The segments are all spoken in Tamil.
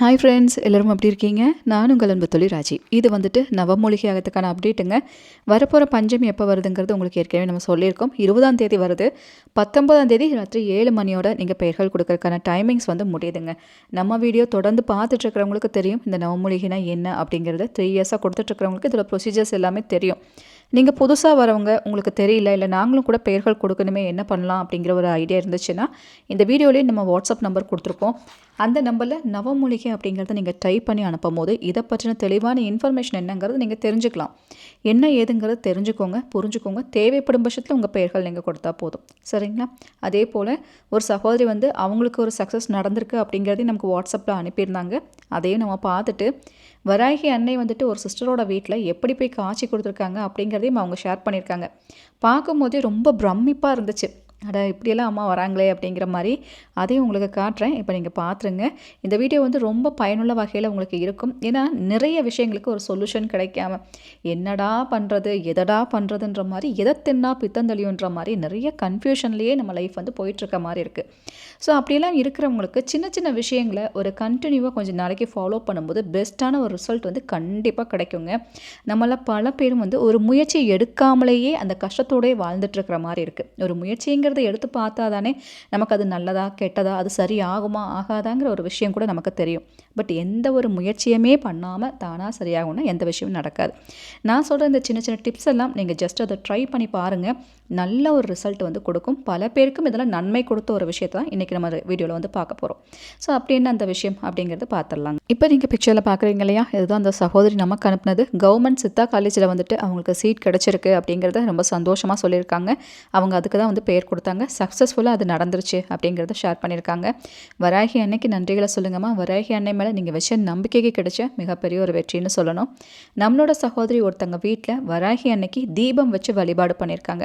ஹாய் ஃப்ரெண்ட்ஸ் எல்லோரும் எப்படி இருக்கீங்க? நான் உங்கள் அன்பு தொழில் ராஜி. இது வந்துட்டு நவமூலிகை ஆகத்துக்கான அப்டேட்டுங்க வரப்போகிற பஞ்சமி எப்போ வருதுங்கிறது உங்களுக்கு ஏற்கனவே நம்ம சொல்லியிருக்கோம். இருபதாம் தேதி வருது. பத்தொன்பதாம் தேதி ராத்திரி ஏழு மணியோட நீங்கள் பெயர்கள் கொடுக்கறதுக்கான டைமிங்ஸ் வந்து முடியுதுங்க. நம்ம வீடியோ தொடர்ந்து பார்த்துட்ருக்கிறவங்களுக்கு தெரியும் இந்த நவமூலிகைனா என்ன அப்படிங்கிறது த்ரீ இயர்ஸாக கொடுத்துட்ருக்கிறவங்களுக்கு இதில் ப்ரொசீஜர்ஸ் எல்லாமே தெரியும். நீங்கள் புதுசாக வரவங்க உங்களுக்கு தெரியல இல்லை நாங்களும் கூட பெயர்கள் கொடுக்கணுமே என்ன பண்ணலாம் அப்படிங்கிற ஒரு ஐடியா இருந்துச்சுன்னா இந்த வீடியோலேயே நம்ம வாட்ஸ்அப் நம்பர் கொடுத்துருப்போம். அந்த நம்பரில் நவமூலிகை அப்படிங்கிறத நீங்கள் டைப் பண்ணி அனுப்பும் போது இதை பற்றின தெளிவான இன்ஃபர்மேஷன் என்னங்கிறது நீங்கள் தெரிஞ்சுக்கலாம். என்ன ஏதுங்கிறது தெரிஞ்சுக்கோங்க புரிஞ்சுக்கோங்க. தேவைப்படும் பட்சத்தில் உங்கள் பெயர்கள் நீங்கள் கொடுத்தா போதும். சரிங்களா? அதே போல் ஒரு சகோதரி வந்து அவங்களுக்கு ஒரு சக்ஸஸ் நடந்திருக்கு அப்படிங்கிறதையும் நமக்கு வாட்ஸ்அப்பில் அனுப்பியிருந்தாங்க. அதையும் நம்ம பார்த்துட்டு வராகி அன்னை வந்துட்டு ஒரு சிஸ்டரோட வீட்டில் எப்படி போய் காட்சி கொடுத்துருக்காங்க? அப்படிங்கிறதையும் அவங்க ஷேர் பண்ணியிருக்காங்க. பார்க்கும்போதே ரொம்ப பிரமிப்பாக இருந்துச்சு. அட இப்படியெல்லாம் அம்மா வராங்களே அப்படிங்கிற மாதிரி அதையும் உங்களுக்கு காட்டுறேன். இப்போ நீங்கள் பார்த்துருங்க இந்த வீடியோ வந்து ரொம்ப பயனுள்ள வகையில் உங்களுக்கு இருக்கும். ஏன்னா நிறைய விஷயங்களுக்கு ஒரு சொல்யூஷன் கிடைக்காம என்னடா பண்ணுறது எதடா பண்ணுறதுன்ற மாதிரி எதை தின்னா பித்தந்தளியுன்ற மாதிரி நிறைய கன்ஃபியூஷன்லேயே நம்ம லைஃப் வந்து போயிட்டுருக்க மாதிரி இருக்குது ஸோ அப்படியெல்லாம் இருக்கிறவங்களுக்கு சின்ன சின்ன விஷயங்களை ஒரு கண்டினியூவாக கொஞ்சம் நாளைக்கு ஃபாலோ பண்ணும்போது பெஸ்ட்டான ஒரு ரிசல்ட் வந்து கண்டிப்பாக கிடைக்குங்க. நம்மள பல பேரும் வந்து ஒரு முயற்சி எடுக்காமலேயே அந்த கஷ்டத்தோடய வாழ்ந்துட்டுருக்கிற மாதிரி இருக்குது ஒரு முயற்சிங்க அப்படிங்கிறத எடுத்து பார்த்தா தானே நமக்கு அது நல்லதா கெட்டதா அது சரி ஆகுமா ஆகாதாங்கிற ஒரு விஷயம் கூட நமக்கு தெரியும். பட் எந்த ஒரு முயற்சியுமே பண்ணாமல் தானாக சரியாகும்னா எந்த விஷயமும் நடக்காது. நான் சொல்கிற இந்த சின்ன சின்ன டிப்ஸ் எல்லாம் நீங்கள் ஜஸ்ட் அதை ட்ரை பண்ணி பாருங்கள் நல்ல ஒரு ரிசல்ட் வந்து கொடுக்கும். பல பேருக்கும் இதெல்லாம் நன்மை கொடுத்த ஒரு விஷயத்தை தான் இன்றைக்கி நம்ம வீடியோவில் வந்து பார்க்க போகிறோம் ஸோ அப்படி என்ன அந்த விஷயம் அப்படிங்கிறது பார்த்துடலாங்க. இப்போ நீங்கள் பிக்சரில் பார்க்குறீங்க இல்லையா? இதுதான் அந்த சகோதரி நமக்கு அனுப்புனது. கவர்மெண்ட் சித்தா காலேஜில் வந்துட்டு அவங்களுக்கு சீட் கிடச்சிருக்கு அப்படிங்கிறத ரொம்ப சந்தோஷமாக சொல்லியிருக்காங்க. அவங்க அதுக்கு தான் வந்து பேர் கொடுத்தாங்க. சக்ஸஸ்ஃபுல்லாக அது நடந்துருச்சு அப்படிங்கிறத ஷேர் பண்ணியிருக்காங்க. வராகி அன்னைக்கு நன்றிகளை சொல்லுங்கம்மா. வராகி அன்னை மேலே நீங்கள் வச்ச நம்பிக்கைக்கு கிடைச்ச மிகப்பெரிய ஒரு வெற்றின்னு சொல்லணும். நம்மளோட சகோதரி ஒருத்தங்க வீட்டில் வராகி அன்னைக்கு தீபம் வச்சு வழிபாடு பண்ணியிருக்காங்க.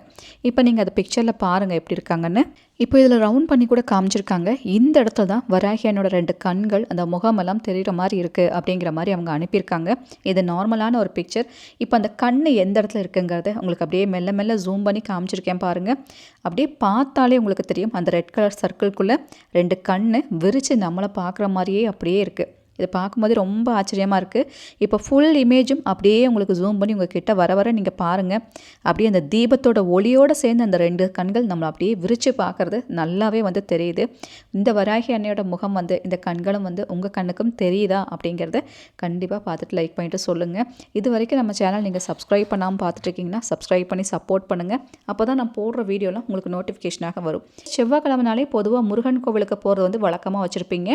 இப்போ நீங்கள் அதை பிக்சரில் பாருங்கள் எப்படி இருக்காங்கன்னு. இப்போ இதில் ரவுண்ட் பண்ணி கூட காமிச்சிருக்காங்க. இந்த இடத்துல தான் வராகியனோட ரெண்டு கண்கள் அந்த முகமெல்லாம் தெரிகிற மாதிரி இருக்குது அப்படிங்கிற மாதிரி அவங்க அனுப்பியிருக்காங்க. இது நார்மலான ஒரு பிக்சர் இப்போ அந்த கண் எந்த இடத்துல இருக்குங்கிறத உங்களுக்கு அப்படியே மெல்ல மெல்ல ஜூம் பண்ணி காமிச்சிருக்கேன் பாருங்கள் அப்படியே பார்த்தாலே உங்களுக்கு தெரியும். அந்த ரெட் கலர் சர்க்கிள்குள்ளே ரெண்டு கண் விரித்து நம்மளை பார்க்குற மாதிரியே அப்படியே இருக்குது இதை பார்க்கும்போது ரொம்ப ஆச்சரியமாக இருக்குது இப்போ ஃபுல் இமேஜும் அப்படியே உங்களுக்கு ஜூம் பண்ணி உங்கள் கிட்ட வர வர நீங்கள் பாருங்கள் அப்படியே அந்த தீபத்தோட ஒளியோடு சேர்ந்து அந்த ரெண்டு கண்கள் நம்மளை அப்படியே விரித்து பார்க்குறது நல்லாவே வந்து தெரியுது. இந்த வராகி அன்னையோட முகம் வந்து இந்த கண்களும் வந்து உங்கள் கண்ணுக்கும் தெரியுதா அப்படிங்கிறத கண்டிப்பாக பார்த்துட்டு லைக் பண்ணிட்டு சொல்லுங்கள் இது வரைக்கும் நம்ம சேனல் நீங்கள் சப்ஸ்கிரைப் பண்ணாமல் பார்த்துட்ருக்கீங்கன்னா சப்ஸ்கிரைப் பண்ணி சப்போர்ட் பண்ணுங்கள் அப்போ தான் நான் போடுற வீடியோலாம் உங்களுக்கு நோட்டிஃபிகேஷனாக வரும். செவ்வாய்க்கிழமைனாலே பொதுவாக முருகன் கோவிலுக்கு போகிறது வந்து வழக்கமாக வச்சுருப்பீங்க.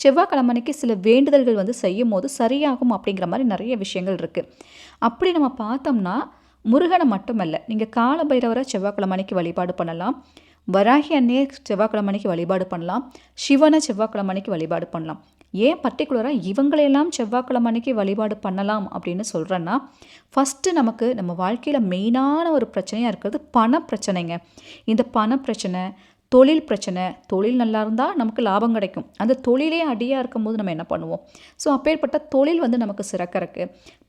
செவ்வாய்க்கிழமைக்கு சில வேண்டுதல்கள் வந்து செய்யும் போது சரியாகும் அப்படிங்கிற மாதிரி நிறைய விஷயங்கள் இருக்குது அப்படி நம்ம பார்த்தோம்னா முருகனை மட்டுமல்ல நீங்கள் கால பைரவரை செவ்வாய்க்கிழமைக்கு வழிபாடு பண்ணலாம். வராகி அன்னையை செவ்வாய்க்கிழமைக்கு வழிபாடு பண்ணலாம். சிவனை செவ்வாய்க்கிழமைக்கு வழிபாடு பண்ணலாம். ஏன் பர்டிகுலராக இவங்களையெல்லாம் செவ்வாய்க்கிழமைக்கு வழிபாடு பண்ணலாம் அப்படின்னு சொல்கிறேன்னா ஃபஸ்ட்டு நமக்கு நம்ம வாழ்க்கையில் மெயினான ஒரு பிரச்சனையாக இருக்கிறது பண பிரச்சனைங்க. இந்த பண பிரச்சனை தொழில் பிரச்சனை தொழில் நல்லா இருந்தால் நமக்கு லாபம் கிடைக்கும். அந்த தொழிலே அடியாக இருக்கும்போது நம்ம என்ன பண்ணுவோம்? ஸோ அப்பேற்பட்ட தொழில் வந்து நமக்கு சிறக்கிறக்கு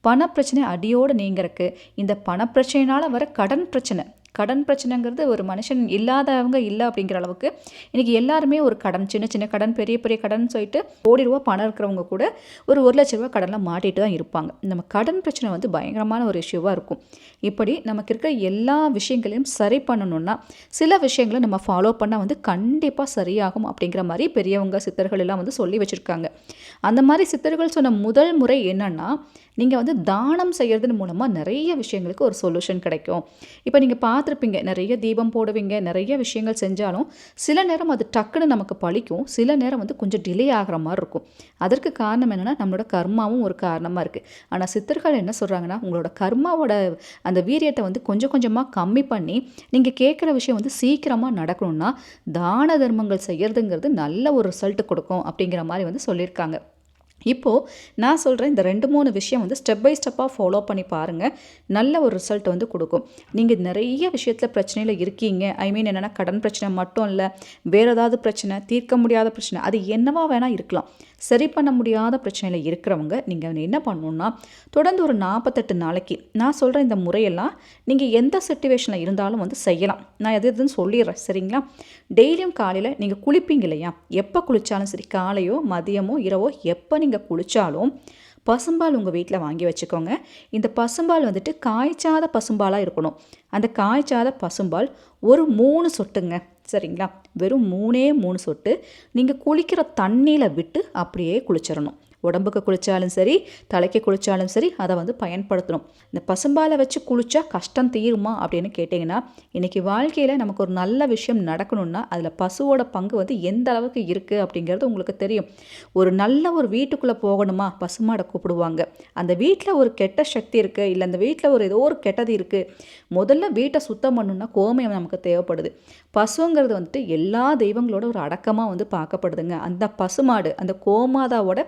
பணப்பிரச்சனை அடியோடு நீங்கிறக்கு இந்த பணப்பிரச்சனையினால் வர கடன் பிரச்சனை கடன் பிரச்சனைங்கிறது ஒரு மனுஷன் இல்லாதவங்க இல்லை அப்படிங்கிற அளவுக்கு இன்றைக்கி எல்லாருமே ஒரு கடன் சின்ன சின்ன கடன் பெரிய பெரிய கடன் சொல்லிட்டு கோடி ரூபா பணம் இருக்கிறவங்க கூட ஒரு ஒரு லட்ச ரூபா கடனில் மாட்டிட்டு தான் இருப்பாங்க. நம்ம கடன் பிரச்சனை வந்து பயங்கரமான ஒரு இஷ்யூவாக இருக்கும். இப்படி நமக்கு இருக்கிற எல்லா விஷயங்களையும் சரி பண்ணணும்னா சில விஷயங்களை நம்ம ஃபாலோ பண்ணால் வந்து கண்டிப்பாக சரியாகும் அப்படிங்கிற மாதிரி பெரியவங்க சித்தர்கள் எல்லாம் வந்து சொல்லி வச்சுருக்காங்க. அந்த மாதிரி சித்தர்கள் சொன்ன முதல் முறை என்னென்னா நீங்கள் வந்து தானம் செய்கிறதன் மூலமாக நிறைய விஷயங்களுக்கு ஒரு சொல்யூஷன் கிடைக்கும். இப்போ நீங்கள் பார்த்துருப்பீங்க. நிறைய தீபம் போடுவீங்க. நிறைய விஷயங்கள் செஞ்சாலும் சில நேரம் அது டக்குன்னு நமக்கு பழிக்கும். சில நேரம் வந்து கொஞ்சம் டிலே ஆகிற மாதிரி இருக்கும். அதற்கு காரணம் என்னென்னா நம்மளோட கர்மாவும் ஒரு காரணமாக இருக்குது ஆனால் சித்தர்கள் என்ன சொல்கிறாங்கன்னா உங்களோட கர்மாவோட அந்த வீரியத்தை வந்து கொஞ்சம் கொஞ்சமாக கம்மி பண்ணி நீங்கள் கேட்குற விஷயம் வந்து சீக்கிரமாக நடக்கணும்னா தான தர்மங்கள் செய்கிறதுங்கிறது நல்ல ஒரு ரிசல்ட் கொடுக்கும் அப்படிங்கிற மாதிரி வந்து சொல்லியிருக்காங்க. இப்போது நான் சொல்கிறேன் இந்த ரெண்டு மூணு விஷயம் வந்து ஸ்டெப் பை ஸ்டெப்பாக ஃபாலோ பண்ணி பாருங்கள் நல்ல ஒரு ரிசல்ட் வந்து கொடுக்கும். நீங்கள் நிறைய விஷயத்தில் பிரச்சனையில் இருக்கீங்க. ஐ மீன் என்னென்னா கடன் பிரச்சனை மட்டும் இல்லை வேறு ஏதாவது பிரச்சனை தீர்க்க முடியாத பிரச்சனை அது என்னவா வேணால் இருக்கலாம். சரி பண்ண முடியாத பிரச்சனையில் இருக்கிறவங்க நீங்கள் என்ன பண்ணணுன்னா தொடர்ந்து ஒரு நாற்பத்தெட்டு நாளைக்கு நான் சொல்கிற இந்த முறையெல்லாம் நீங்கள் எந்த சுச்சுவேஷனில் இருந்தாலும் வந்து செய்யலாம். நான் எது எதுன்னு சொல்லிடுறேன் சரிங்களா? டெய்லியும் காலையில் நீங்கள் குளிப்பீங்க இல்லையா? எப்போ குளித்தாலும் சரி காலையோ மதியமோ இரவோ எப்போ நீங்கள் நீங்கள் குளித்தாலும் பசும்பால் உங்கள் வீட்டில் வாங்கி வச்சுக்கோங்க. இந்த பசும்பால் வந்துட்டு காய்ச்சாத பசும்பாலாக இருக்கணும். அந்த காய்ச்சாத பசும்பால் ஒரு மூணு சொட்டுங்க. சரிங்களா? வெறும் மூணே மூணு சொட்டு. நீங்கள் குளிக்கிற தண்ணியில் விட்டு அப்படியே குளிச்சிடணும். உடம்புக்கு குளித்தாலும் சரி தலைக்கு குளித்தாலும் சரி அதை வந்து பயன்படுத்தணும். இந்த பசும்பாலை வச்சு குளித்தா கஷ்டம் தீருமா அப்படின்னு கேட்டிங்கன்னா இன்றைக்கி வாழ்க்கையில் நமக்கு ஒரு நல்ல விஷயம் நடக்கணும்னா அதில் பசுவோட பங்கு வந்து எந்த அளவுக்கு இருக்குது அப்படிங்கிறது உங்களுக்கு தெரியும். ஒரு நல்ல ஒரு வீட்டுக்குள்ளே போகணுமா? பசுமாடை கூப்பிடுவாங்க. அந்த வீட்டில் ஒரு கெட்ட சக்தி இருக்குது இல்லை அந்த வீட்டில் ஒரு ஏதோ ஒரு கெட்டது இருக்குது முதல்ல வீட்டை சுத்தம் பண்ணணும்னா கோமயம் நமக்கு தேவைப்படுது. பசுங்கிறது வந்துட்டு எல்லா தெய்வங்களோட ஒரு அடக்கமாக வந்து பார்க்கப்படுதுங்க. அந்த பசுமாடு அந்த கோமாதாவோட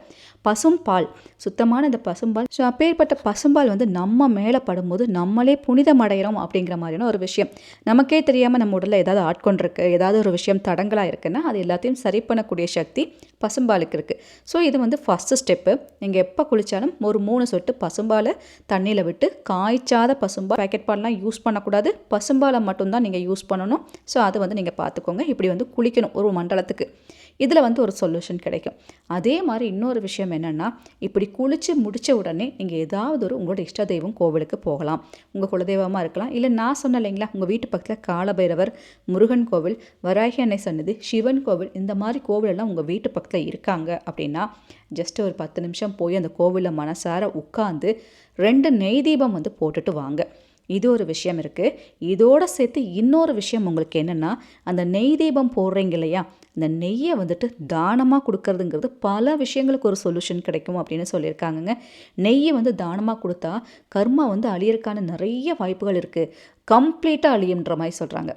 பசும்பால் சுத்தமான இந்த பசும்பால். ஸோ அப்பேற்பட்ட பசும்பால் வந்து நம்ம மேலே படும்போது நம்மளே புனிதம் அடைகிறோம் அப்படிங்கிற மாதிரியான ஒரு விஷயம். நமக்கே தெரியாமல் நம்ம உடலில் ஏதாவது ஆட்கொண்டிருக்கு ஏதாவது ஒரு விஷயம் தடங்களாக இருக்குன்னா அது எல்லாத்தையும் சரி பண்ணக்கூடிய சக்தி பசும்பாலுக்கு இருக்குது ஸோ இது வந்து ஃபஸ்ட்டு ஸ்டெப்பு நீங்கள் எப்போ குளித்தாலும் ஒரு மூணு சொட்டு பசும்பாலை தண்ணியில் விட்டு காய்ச்சாத பசும்பால். பேக்கெட் பால்லாம் யூஸ் பண்ணக்கூடாது. பசும்பாலை மட்டும்தான் நீங்கள் யூஸ் பண்ணணும். ஸோ அதை வந்து நீங்கள் பார்த்துக்கோங்க. இப்படி வந்து குளிக்கணும் ஒரு மண்டலத்துக்கு. இதில் வந்து ஒரு சொல்யூஷன் கிடைக்கும். அதே மாதிரி இன்னொரு விஷயம் என்னென்னா இப்படி குளித்து முடித்த உடனே நீங்கள் ஏதாவது ஒரு உங்களோட இஷ்ட தெய்வம் கோவிலுக்கு போகலாம். உங்கள் குலதெய்வமாக இருக்கலாம். இல்லை நான் சொன்ன இல்லைங்களா உங்கள் வீட்டு பக்கத்தில் காலபைரவர் முருகன் கோவில் வராகி அன்னை சன்னதி சிவன் கோவில் இந்த மாதிரி கோவிலெல்லாம் உங்கள் வீட்டு பக்கத்தில் இருக்காங்க அப்படின்னா ஜஸ்ட் ஒரு பத்து நிமிஷம் போய் அந்த கோவிலில் மனசார உட்காந்து ரெண்டு நெய் தீபம் வந்து போட்டுட்டு வாங்க. இது ஒரு விஷயம் இருக்குது இதோடு சேர்த்து இன்னொரு விஷயம் உங்களுக்கு என்னென்னா அந்த நெய் தீபம் போடுறீங்க இல்லையா? இந்த நெய்யை வந்துட்டு தானமாக கொடுக்கறதுங்கிறது பல விஷயங்களுக்கு ஒரு சொல்யூஷன் கிடைக்கும் அப்படின்னு சொல்லியிருக்காங்கங்க. நெய்யை வந்து தானமாக கொடுத்தா கர்மா வந்து அழியறதுக்கான நிறைய வாய்ப்புகள் இருக்குது கம்ப்ளீட்டாக அழியுன்ற மாதிரி சொல்கிறாங்க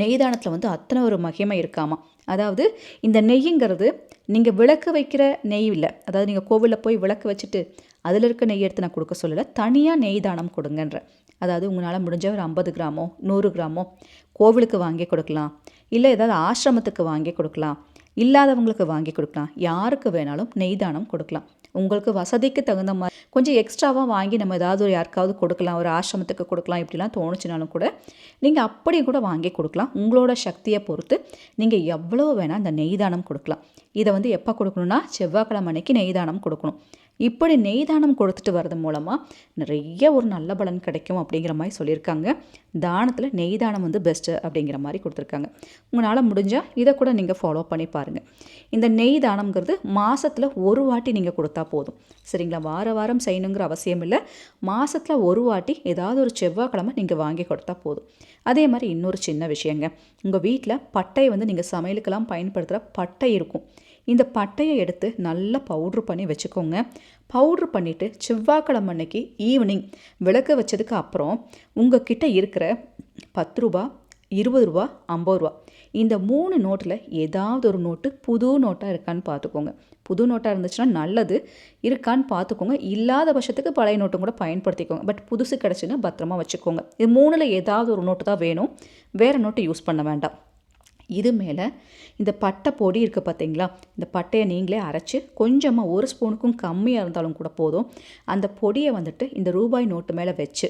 நெய் தானத்தில் வந்து அத்தனை ஒரு மகிமை இருக்காமா? அதாவது இந்த நெய்யுங்கிறது நீங்கள் விளக்கு வைக்கிற நெய் இல்லை. அதாவது நீங்கள் கோவிலில் போய் விளக்கு வச்சுட்டு அதில் இருக்க நெய் எடுத்து நான் கொடுக்க சொல்லலை. தனியாக நெய் தானம் கொடுங்கன்ற. அதாவது உங்களால் முடிஞ்ச ஒரு ஐம்பது கிராமோ நூறு கிராமோ கோவிலுக்கு வாங்கி கொடுக்கலாம். இல்லை ஏதாவது ஆசிரமத்துக்கு வாங்கி கொடுக்கலாம். இல்லாதவங்களுக்கு வாங்கி கொடுக்கலாம். யாருக்கு வேணாலும் நெய் தானம் கொடுக்கலாம். உங்களுக்கு வசதிக்கு தகுந்த மாதிரி கொஞ்சம் எக்ஸ்ட்ராவாக வாங்கி நம்ம ஏதாவது ஒரு யாருக்காவது கொடுக்கலாம். ஒரு ஆசிரமத்துக்கு கொடுக்கலாம். இப்படிலாம் தோணுச்சுனாலும் கூட நீங்கள் அப்படி கூட வாங்கி கொடுக்கலாம். உங்களோட சக்தியை பொறுத்து நீங்கள் எவ்வளோ வேணால் அந்த நெய்தானம் கொடுக்கலாம். இதை வந்து எப்போ கொடுக்கணும்னா செவ்வாய்க்கிழமை அன்னைக்கு நெய்தானம் கொடுக்கணும். இப்படி நெய் தானம் கொடுத்துட்டு வர்றது மூலமாக நிறைய ஒரு நல்ல பலன் கிடைக்கும் அப்படிங்கிற மாதிரி சொல்லியிருக்காங்க. தானத்தில் நெய் தானம் வந்து பெஸ்ட்டு அப்படிங்கிற மாதிரி கொடுத்துருக்காங்க. உங்களால் முடிஞ்சால் இதை கூட நீங்கள் ஃபாலோ பண்ணி பாருங்கள் இந்த நெய் தானம்ங்கிறது மாதத்தில் ஒரு வாட்டி நீங்கள் கொடுத்தா போதும். சரிங்களா? வார வாரம் செய்யணுங்கிற அவசியம் இல்லை. மாதத்தில் ஒரு வாட்டி ஏதாவது ஒரு செவ்வாய்க்கிழமை நீங்கள் வாங்கி கொடுத்தா போதும். அதே மாதிரி இன்னொரு சின்ன விஷயங்க. உங்கள் வீட்டில் பட்டை வந்து நீங்கள் சமையலுக்கெல்லாம் பயன்படுத்துகிற பட்டை இருக்கும். இந்த பட்டையை எடுத்து நல்லா பவுட்ரு பண்ணி வச்சுக்கோங்க. பவுட்ரு பண்ணிவிட்டு செவ்வாய்க்கிழமை அன்னைக்கு ஈவினிங் விளக்கு வச்சதுக்கு அப்புறம் உங்கள் கிட்ட இருக்கிற பத்து ரூபா இருபது ரூபா ஐம்பது ரூபா இந்த மூணு நோட்டில் ஏதாவது ஒரு நோட்டு புது நோட்டாக இருக்கான்னு பார்த்துக்கோங்க. புது நோட்டாக இருந்துச்சுன்னா நல்லது. இருக்கான்னு பார்த்துக்கோங்க. இல்லாத பட்சத்துக்கு பழைய நோட்டும் கூட பயன்படுத்திக்கோங்க. பட் புதுசு கிடச்சுன்னா பத்திரமா வச்சுக்கோங்க. இது மூணில் ஏதாவது ஒரு நோட்டு தான் வேணும். வேறு நோட்டு யூஸ் பண்ண வேண்டாம். இது மேலே இந்த பட்டை பொடி இருக்குது பார்த்தீங்களா இந்த பட்டையை நீங்களே அரைச்சி கொஞ்சமாக ஒரு ஸ்பூனுக்கும் கம்மியாக இருந்தாலும் கூட போதும். அந்த பொடியை வந்துட்டு இந்த ரூபாய் நோட்டு மேலே வச்சு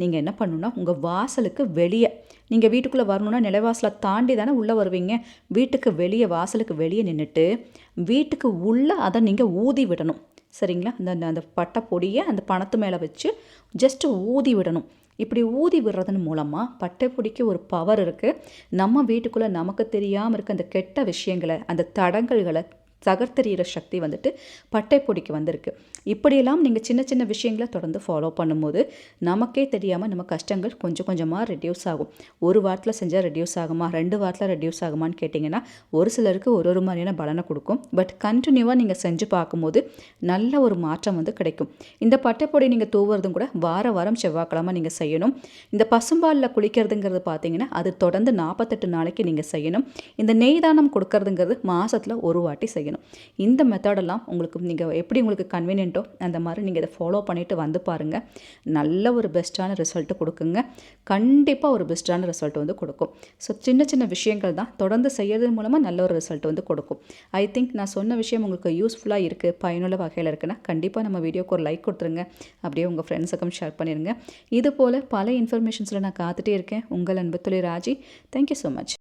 நீங்கள் என்ன பண்ணணுன்னா உங்கள் வாசலுக்கு வெளியே நீங்கள் வீட்டுக்குள்ளே வரணுன்னா நிலைவாசலை தாண்டி தானே உள்ளே வருவீங்க. வீட்டுக்கு வெளியே வாசலுக்கு வெளியே நின்றுட்டு வீட்டுக்கு உள்ளே அதை நீங்கள் ஊதி விடணும். சரிங்களா? அந்த அந்த பட்டை பொடியை அந்த பணத்து மேலே வச்சு ஜஸ்ட்டு ஊதி விடணும். இப்படி ஊதி விடுறதன் மூலமாக பட்டைப்பிடிக்கு ஒரு பவர் இருக்குது நம்ம வீட்டுக்குள்ளே நமக்கு தெரியாமல் இருக்க அந்த கெட்ட விஷயங்களை அந்த தடங்கல்களை தகர்த்தெறிகிற சக்தி வந்துட்டு பட்டைப்பொடிக்கு வந்திருக்கு. இப்படியெல்லாம் நீங்கள் சின்ன சின்ன விஷயங்களை தொடர்ந்து ஃபாலோ பண்ணும்போது நமக்கே தெரியாமல் நம்ம கஷ்டங்கள் கொஞ்சம் கொஞ்சமாக ரெடியூஸ் ஆகும். ஒரு வாரத்தில் செஞ்சால் ரெடியூஸ் ஆகுமா? ரெண்டு வாரத்தில் ரெடியூஸ் ஆகுமான்னு கேட்டிங்கன்னா ஒரு சிலருக்கு ஒரு ஒரு மாதிரியான பலனை கொடுக்கும். பட் கண்டினியூவாக நீங்கள் செஞ்சு பார்க்கும்போது நல்ல ஒரு மாற்றம் வந்து கிடைக்கும். இந்த பட்டைப்பொடி நீங்கள் தூவுறதும் கூட வார வாரம் செவ்வாய்க்கிழமை நீங்கள் செய்யணும். இந்த பசும்பாலில் குளிக்கிறதுங்கிறது பார்த்தீங்கன்னா அது தொடர்ந்து நாற்பத்தெட்டு நாளைக்கு நீங்கள் செய்யணும். இந்த நெய் தானம் கொடுக்கறதுங்கிறது மாதத்தில் ஒரு வாட்டி செய்யணும். செய்யணும். இந்த மெத்தடெல்லாம் உங்களுக்கு நீங்கள் எப்படி உங்களுக்கு கன்வீனியன்ட்டோ அந்த மாதிரி நீங்கள் இதை ஃபாலோ பண்ணிவிட்டு வந்து பாருங்கள் நல்ல ஒரு பெஸ்ட்டான ரிசல்ட்டு கொடுக்குங்க. கண்டிப்பாக ஒரு பெஸ்ட்டான ரிசல்ட் வந்து கொடுக்கும். ஸோ சின்ன சின்ன விஷயங்கள் தான். தொடர்ந்து செய்யறது மூலமாக நல்ல ஒரு ரிசல்ட் வந்து கொடுக்கும். ஐ திங்க் நான் சொன்ன விஷயம் உங்களுக்கு யூஸ்ஃபுல்லாக இருக்குது பயனுள்ள வகையில் இருக்குன்னா கண்டிப்பாக நம்ம வீடியோக்கு ஒரு லைக் கொடுத்துருங்க. அப்படியே உங்கள் ஃப்ரெண்ட்ஸுக்கும் ஷேர் பண்ணிடுங்க இது போல் பல இன்ஃபர்மேஷன்ஸில் நான் காத்துட்டே இருக்கேன். உங்கள் அன்பு துளி ராஜி தேங்க்யூ ஸோ மச்